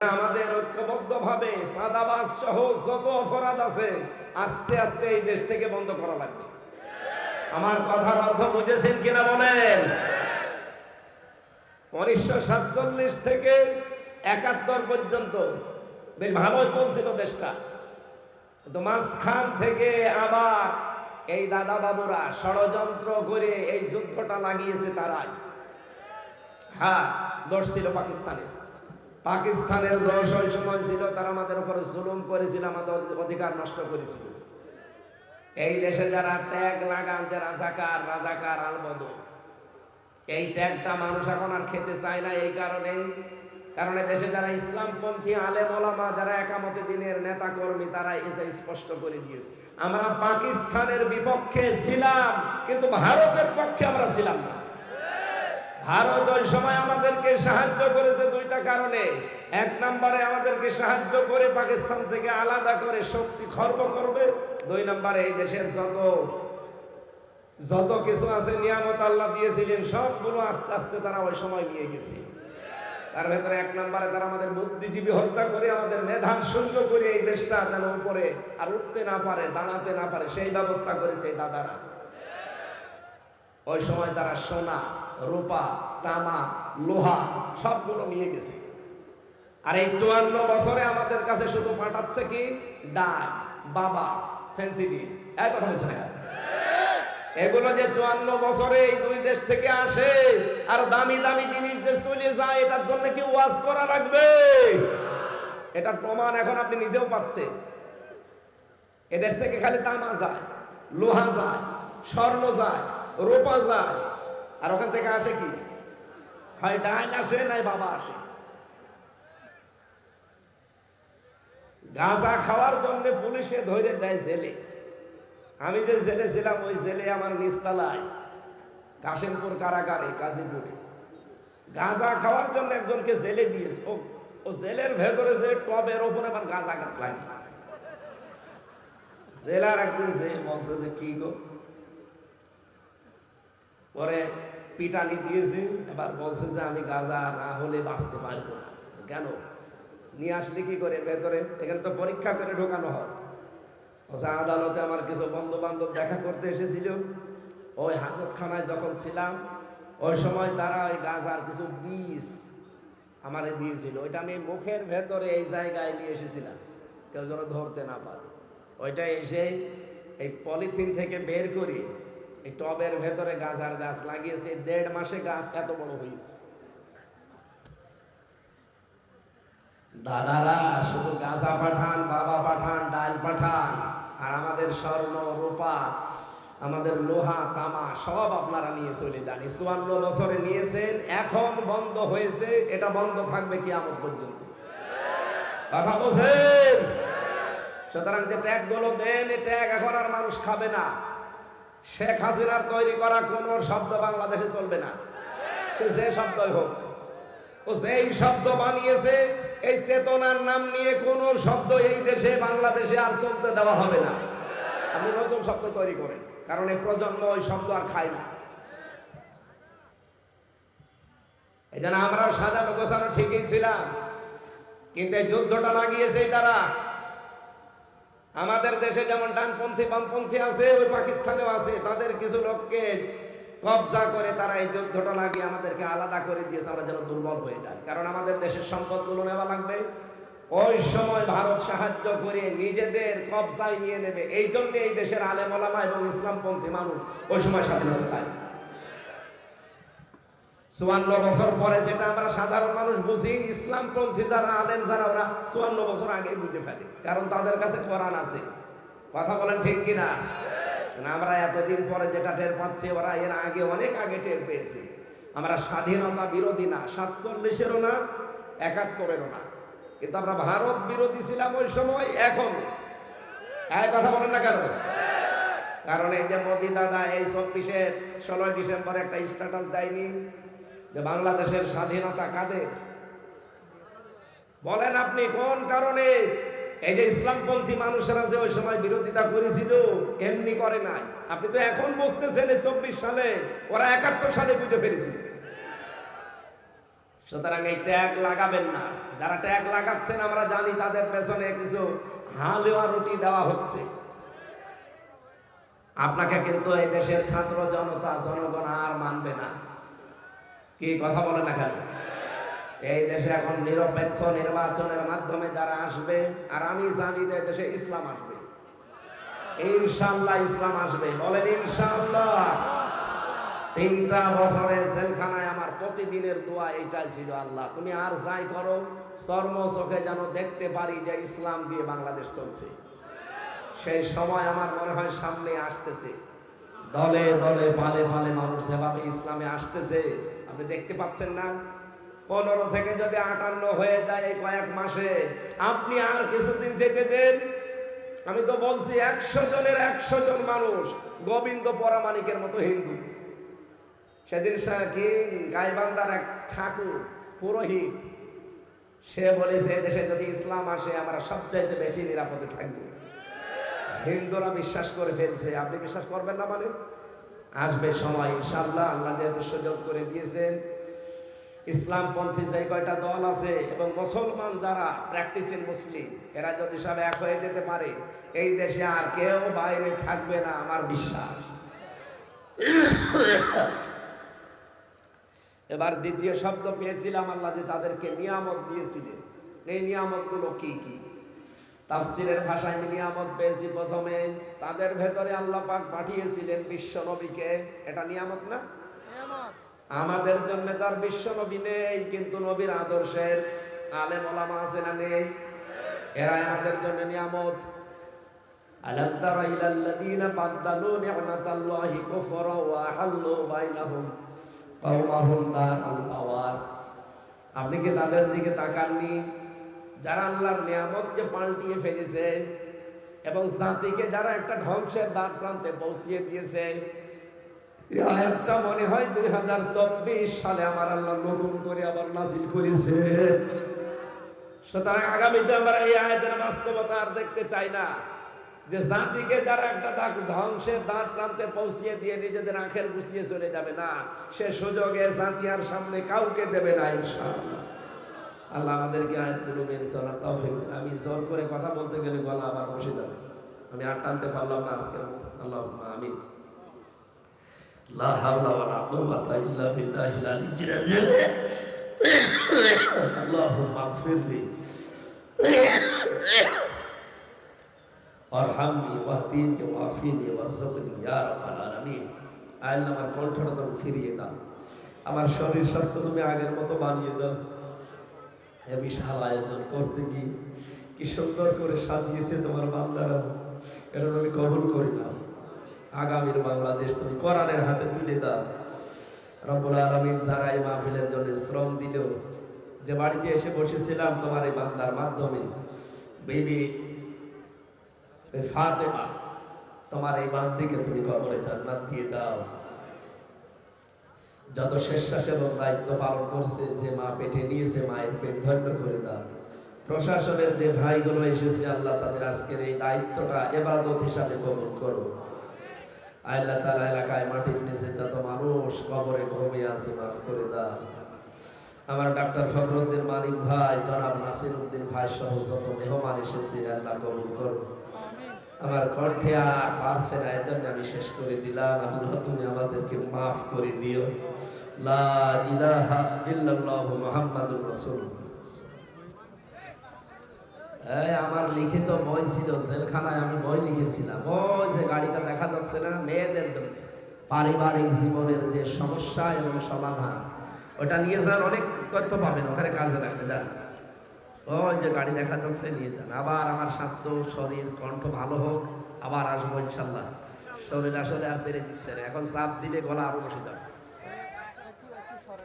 আমাদের ঐক্যবদ্ধ ভাবে সাদাবাজ সহ যত অপরাধ আছে, আস্তে আস্তে এই দেশ থেকে বন্ধ করা লাগবে। আমার কথার অর্থ বুঝেছেন কিনা বলেন? উনিশশো সাতচল্লিশ থেকে একাত্তর পর্যন্ত বেশ ভালো চলছিল দেশটা। কিন্তু মাঝখান থেকে আবার এই দাদা বাবুরা ষড়যন্ত্র করে এই যুদ্ধটা লাগিয়েছে তারাই। হ্যাঁ দোষ ছিল পাকিস্তানের। পাকিস্তানের দশ ওই সময় ছিল, তারা আমাদের উপরে জুলুম করেছিল, আমাদের অধিকার নষ্ট করেছিল। এই দেশে যারা ত্যাগ লাগান, যে রাজাকার রাজাকার আলবদ এই ত্যাগটা মানুষ এখন আর খেতে চায় না এই কারণে। কারণে দেশে যারা ইসলামপন্থী আলেম ওলামা, যারা একামতে দিনের নেতা কর্মী তারা এটা স্পষ্ট করে দিয়েছে। আমরা পাকিস্তানের বিপক্ষে ছিলাম, কিন্তু ভারতের পক্ষে আমরা ছিলাম না। ভারত ওই সময় আমাদেরকে সাহায্য করেছে দুইটা কারণে। এক নম্বরে আমাদেরকে সাহায্য করে পাকিস্তান থেকে আলাদা করে শক্তি খর্ব করবে। দুই নম্বরে এই দেশের যত যত কিছু আছে নিয়ামত আল্লাহ দিয়েছিলেন, সবগুলো আস্তে আস্তে তারা ওই সময় নিয়ে গেছে। তার ভেতরে এক নম্বরে তারা আমাদের বুদ্ধিজীবী হত্যা করে আমাদের মেধান শূন্য করে এই দেশটা যেন উপরে আর উঠতে না পারে, দাঁড়াতে না পারে, সেই ব্যবস্থা করেছে দাদারা। ওই সময় তারা সোনা রূপা, তামা, লোহা সবগুলো নিয়ে গেছে। আর এই চুয়ান্ন বছরে আমাদের কাছে শুধু পাঠাচ্ছে কি? ডাল, বাবা ফ্যান্সি ডিল এক কথা বলছে না এগুলো যে চুয়ান্ন বছরে এই দুই দেশ থেকে আসে, আর দামি দামি জিনিস যে চলে যায়, এটার জন্য কি ওয়াজ করা লাগবে? এটার প্রমাণ এখন আপনি নিজেও পাচ্ছেন। এদেশ থেকে খালি তামা যায়, লোহা যায়, স্বর্ণ যায়, রূপা যায় আর ওখান থেকে আসে কি? হয় ডাইল আসে নাই বাবা আসে। গাঁজা খাওয়ার জন্য পুলিশে ধরে দেয় জেলে। আমি যে জেলে ছিলাম, ওই জেলে আমার নিস্তালায় কাশিমপুর কারাগারে গাজীপুরে গাঁজা খাওয়ার জন্য একজনকে জেলে দিয়েছে। ও ও জেলের ভেতরে যে টবের ওপর আবার গাঁজা গাছ লাগিয়েছে জেলার একদিন যে বলছে যে, কি গো? পরে পিটানি দিয়েছে, এবার বলছে যে আমি গাঁজা না হলে বাঁচতে পারব না। কেন? নিয়ে আসলে কি করে ভেতরে? এখানে তো পরীক্ষা করে ঢোকানো হয়। ওসা আদালতে আমার কিছু বন্ধু বান্ধব দেখা করতে এসেছিল। ওই হাজতখানায় যখন ছিলাম, ওই সময় তারা ওই গাজার কিছু বীজ আমারে দিয়েছিল। ওইটা আমি মুখের ভেতরে এই জায়গায় নিয়ে এসেছিলাম। কেউ যেন ধরতে না পারে। ওইটা এসে এই পলিথিন থেকে বের করি এই টবের ভেতরে গাছার গাছ লাগিয়েছে দেড় মাসে গাছ এত বড় হয়েছে। দাদারা, শুধু গাঁজা পাঠান, বাবা পাঠান, ডাল পাঠান, আর আমাদের স্বর্ণ, রূপা, আমাদের লোহা, তামা, সব আপনারা নিয়ে চলে যান। চুয়ান্ন বছরে নিয়েছেন, এখন বন্ধ হয়েছে, এটা বন্ধ থাকবে কি আমার পর্যন্ত। কথা বলছেন? সুতরাং যে ট্যাগগুলো দেন, এই ট্যাগ এখন আর মানুষ খাবে না। শেখ হাসিনার তৈরি করা কোন শব্দ বাংলাদেশে চলবে না। সে যে শব্দই হোক। ও যেই শব্দ বানিয়েছে, এই চেতনার নাম নিয়ে কোন শব্দ এই দেশে, বাংলাদেশে আর চলতে দেওয়া হবে না। আপনি নতুন শব্দ তৈরি করেন, কারণ এই প্রজন্ম ওই শব্দ আর খায় না। এই জন্য আমরাও সাজানো গোছানো ঠিকই ছিলাম, কিন্তু এই যুদ্ধটা লাগিয়েছে তারা। আমাদের দেশে যেমন ডানপন্থী, বামপন্থী আছে, ওই পাকিস্তানেও আছে, তাদের কিছু লোককে কবজা করে তারা এই যুদ্ধটা লাগিয়ে আমাদেরকে আলাদা করে দিয়েছে, আমরা যেন দুর্বল হয়ে যাই। কারণ আমাদের দেশের সম্পদ সম্পদগুলো নেওয়া লাগবে। ওই সময় ভারত সাহায্য করে নিজেদের কবজায় নিয়ে নেবে। এই জন্য এই দেশের আলেম ওলামা এবং ইসলামপন্থী মানুষ ওই সময় স্বাধীনতা চায়। চুয়ান্ন বছর পরে যেটা আমরা সাধারণ মানুষ বুঝি, ইসলামপন্থী যারা আলেম, যারা ওরা চুয়ান্ন বছর আগে বুঝতে ফেলে, কারণ তাদের কাছে কোরআন আছে। কথা বলেন ঠিক কিনা? আমরা এতদিন পরে যেটা টের পাচ্ছি, ওরা এর আগে অনেক আগে টের পেয়েছে। আমরা স্বাধীনতা বিরোধী না, সাতচল্লিশেরও না, একাত্তরেরও না। কিন্তু আমরা ভারত বিরোধী ছিলাম ওই সময়, এখন? এক কথা বলেন না কেন? কারণ এই যে মোদী দাদা, এই চব্বিশের ষোলোই ডিসেম্বর একটা স্ট্যাটাস দেয়নি। যে বাংলাদেশের স্বাধীনতা কাদের? বলেন আপনি, কোন কারণে? এই যে ইসলামপন্থী মানুষেরা যে ওই সময় বিরোধিতা করেছিল, এমনি করে নাই। আপনি তো এখন বুঝতেছেন চব্বিশ সালে ওরা একাত্তর সালে বুঝতে পেরেছিল সুতরাং এই ট্যাগ লাগাবেন না। যারা ট্যাগ লাগাচ্ছেন, আমরা জানি তাদের পেছনে কিছু হালুয়া রুটি দেওয়া হচ্ছে। আপনাকে কিন্তু এই দেশের ছাত্র জনতা, জনগণ আর মানবে না। কি কথা বলে না কেন? এই দেশে এখন নিরপেক্ষ নির্বাচনের মাধ্যমে যারা আসবে, আর আমি জানি যে দেশে ইসলাম আসবে। ইনশাল্লাহ ইসলাম আসবে। বলেন ইনশাল্লাহ তিনটা বছরের জেলখানায় আমার প্রতিদিনের দোয়া এইটাই ছিল আল্লাহ। তুমি আর যাই করো, চর্ম চোখে যেন দেখতে পারি যে ইসলাম দিয়ে বাংলাদেশ চলছে। সেই সময় আমার মনে হয় সামনে আসতেছে। দলে দলে পালে পালে মানুষ যেভাবে ইসলামে আসতেছে আপনি দেখতে পাচ্ছেন না? পনেরো থেকে যদি আটান্ন হয়ে যায় এই কয়েক মাসে, আপনি আর কিছুদিন যেতে দেন? আমি তো বলছি, একশো জনের একশো জন মানুষ গোবিন্দ পরামানিকের মতো হিন্দু। সেদিন কি গাইবান্দার এক ঠাকুর, পুরোহিত, সে বলেছে দেশে যদি ইসলাম আসে, আমরা সবচাইতে বেশি নিরাপদে থাকব। হিন্দুরা বিশ্বাস করে ফেলছে। আপনি বিশ্বাস করবেন না মানে? আসবে সময় ইনশাল্লাহ আল্লাহ যেহেতু সুযোগ করে দিয়েছেন ইসলামপন্থী যে কয়টা দল আছে এবং মুসলমান যারা প্র্যাকটিসিং মুসলিম, এরা যদি সব এক হয়ে যেতে পারে, এই দেশে আর কেউ বাইরে থাকবে না, আমার বিশ্বাস। এবার দ্বিতীয় শব্দ পেয়েছিলাম আল্লাহ যে তাদেরকে নিয়ামত দিয়েছিলেন। এই নিয়ামতগুলো কি কি? তাফসিরের ভাষায় নিয়ামত পেয়েছি প্রথমে। তাদের ভেতরে আল্লাহ পাক পাঠিয়েছিলেন বিশ্ব নবীকে। এটা নিয়ামত না? আমাদের জন্য তার বিশ্ব নবী নেই কিন্তু নবীর আদর্শের আলেম ওলামা আছে না নেই? এরা আমাদের জন্য নিয়ামত। আলাম তারা ইলাল্লাযীনা বাদদালু নি'মাতাল্লাহি কুফরা ওয়া হাল্লু বাইনাহুম কওমাহুম দারাল বাওয়ার। আপনি কি তাদের দিকে তাকাননি? যারা আল্লাহর নিয়ামতকে পাল্টিয়ে ফেলেছে এবং জাতিকে যারা একটা ধ্বংসের দ্বার প্রান্তে পৌঁছিয়ে দিয়েছে মনে হয় দুই হাজার চব্বিশ সালে আমার আল্লাহ নতুন করে আবার নাজিল করেছে। সুতরাং আগামীতে আমরা এই আয়াতের বাস্তবতা আর দেখতে চাই না যে জাতিকে যারা একটা দাগ ধ্বংসের দ্বার প্রান্তে পৌঁছিয়ে দিয়ে নিজেদের আখের গুছিয়ে চলে যাবে না। সে সুযোগে জাতি আর সামনে কাউকে দেবে না, ইনশাআল্লাহ। আল্লাহ আমাদেরকে আয়াতগুলো মেনে চলার তৌফিক আমি জোর করে কথা বলতে গেলে গলা আবার বসে যাবে। আমি আর টানতে পারলাম না আজকে আল্লাহ আমিন। আল্লাহ ফিরিয়ে আমার শরীর স্বাস্থ্য তুমি আগের মতো বানিয়ে দাও। বিশাল আয়োজন করতে গিয়ে কি সুন্দর করে সাজিয়েছে তোমার বান্দারা। এটা তুমি কবুল করি না। আগামীর বাংলাদেশ তুমি কোরআনের হাতে তুলে দাও। রব্বুল আলমিন যারা এই মাহফিলের জন্য শ্রম দিল, যে বাড়িতে এসে বসেছিলাম তোমার এই বান্দার মাধ্যমে, বেবি ফাতেমা, তোমার এই বান্দিকে তুমি কবরে জান্নাত দিয়ে দাও। যত স্বেচ্ছাসেবক দায়িত্ব পালন করছে, যে মা পেটে নিয়েছে, মায়ের পেট ধন্য করে দাও। প্রশাসনের যে ভাইগুলো এসেছে, আল্লাহ তাদের আজকের এই দায়িত্বটা এবাদত হিসাবে কবুল করো। আল্লাহ তালা এলাকায় মাটির নিচে যত মানুষ কবরে ঘুমিয়ে আছে, মাফ করে দাও। আমার ডাক্তার ফখরুদ্দিন মানিক ভাই, জনাব নাসির উদ্দিন ভাই সহ যত মেহমান এসেছে, আল্লাহ কবুল করো। আমার কণ্ঠে আর পারছে না এই জন্য আমি শেষ করে দিলাম। আল্লাহ, তুমি আমাদেরকে মাফ করে দিও। আমার লিখিত বই ছিল জেলখানায়, আমি বই লিখেছিলাম। ওই যে গাড়িটা দেখা যাচ্ছে না, মেয়েদের জন্য। পারিবারিক জীবনের যে সমস্যা এবং সমাধান, ওটা নিয়ে যান অনেক তথ্য পাবেন, ওখানে কাজে লাগবে, যান। ওই যে গাড়ি দেখা যাচ্ছে, নিয়ে যান। আবার আমার স্বাস্থ্য, শরীর, কণ্ঠ ভালো হোক, আবার আসব ইনশাল্লাহ। শরীর আসলে আর বেড়ে দিচ্ছে না। এখন চাপ দিলে গলা আরও বসে যাবে।